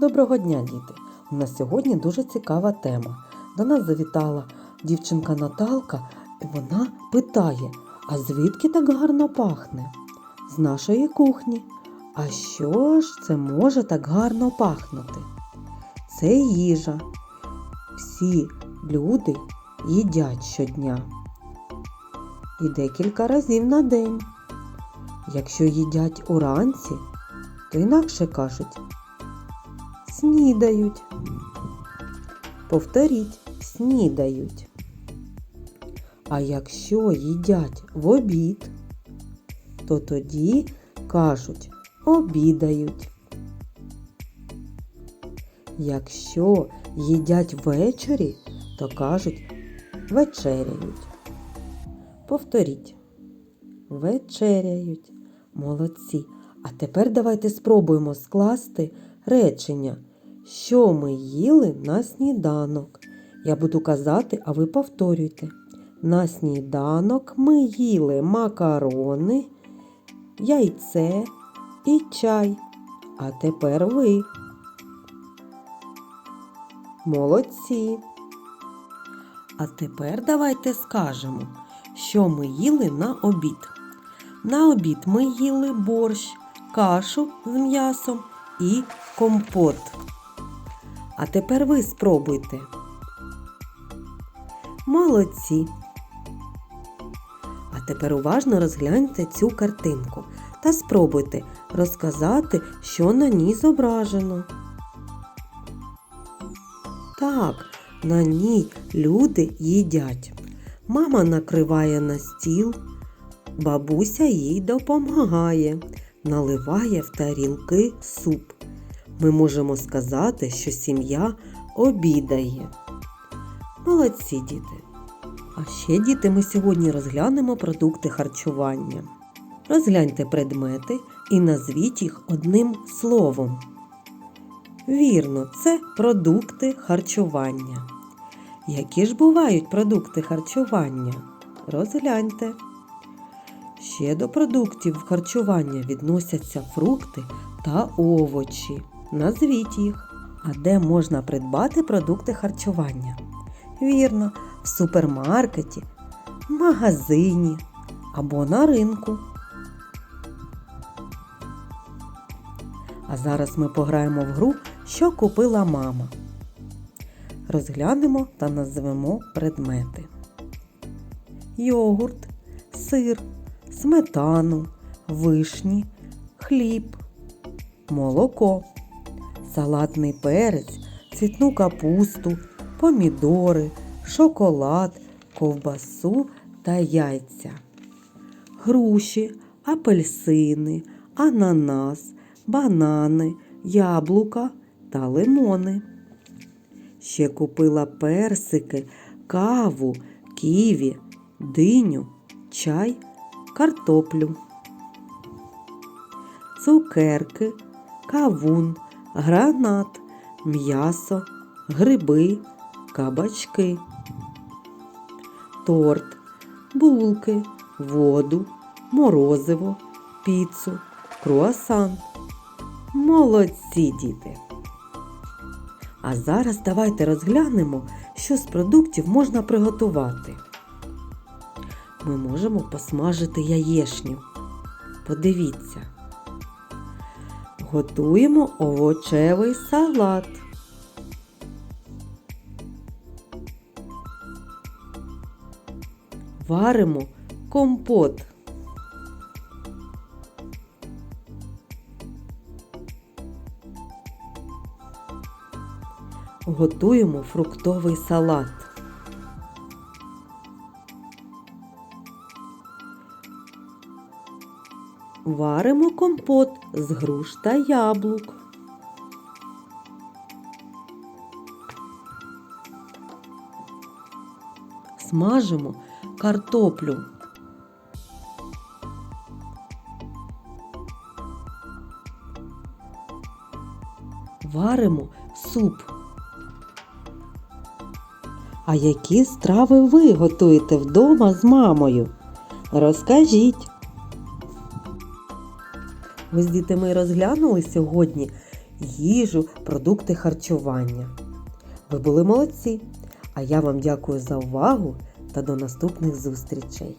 Доброго дня, діти! У нас сьогодні дуже цікава тема. До нас завітала дівчинка Наталка, і вона питає: а звідки так гарно пахне? З нашої кухні. А що ж це може так гарно пахнути? Це їжа. Всі люди їдять щодня. І декілька разів на день. Якщо їдять уранці, то інакше кажуть снідають. Повторіть, снідають. А якщо їдять в обід, то тоді кажуть обідають. Якщо їдять ввечері, то кажуть вечеряють. Повторіть. Вечеряють. Молодці. А тепер давайте спробуємо скласти речення, що ми їли на сніданок. Я буду казати, а ви повторюйте. На сніданок ми їли макарони, яйце і чай. А тепер ви. Молодці. А тепер давайте скажемо, що ми їли на обід. На обід ми їли борщ, кашу з м'ясом і компот. А тепер ви спробуйте. Молодці. А тепер уважно розгляньте цю картинку та спробуйте розказати, що на ній зображено. Так, на ній люди їдять. Мама накриває на стіл, бабуся їй допомагає, наливає в тарілки суп. Ми можемо сказати, що сім'я обідає. Молодці діти! А ще, діти, ми сьогодні розглянемо продукти харчування. Розгляньте предмети і назвіть їх одним словом. Вірно, це продукти харчування. Які ж бувають продукти харчування? Розгляньте. Ще до продуктів харчування відносяться фрукти та овочі. Назвіть їх. А де можна придбати продукти харчування? Вірно, в супермаркеті, магазині або на ринку. А зараз ми пограємо в гру, що купила мама. Розглянемо та назвемо предмети: йогурт, сир, сметану, вишні, хліб, молоко, салатний перець, цвітну капусту, помідори, шоколад, ковбасу та яйця, груші, апельсини, ананас, банани, яблука та лимони. Ще купила персики, каву, ківі, диню, чай, картоплю, цукерки, кавун, гранат, м'ясо, гриби, кабачки, торт, булки, воду, морозиво, піцу, круасан. Молодці діти! А зараз давайте розглянемо, що з продуктів можна приготувати. Ми можемо посмажити яєшню. Подивіться. Готуємо овочевий салат. Варимо компот. Готуємо фруктовий салат. Варимо компот з груш та яблук. Смажимо картоплю. Варимо суп. А які страви ви готуєте вдома з мамою? Розкажіть. Ви з дітьми розглянули сьогодні, їжу, продукти харчування. Ви були молодці! А я вам дякую за увагу та до наступних зустрічей!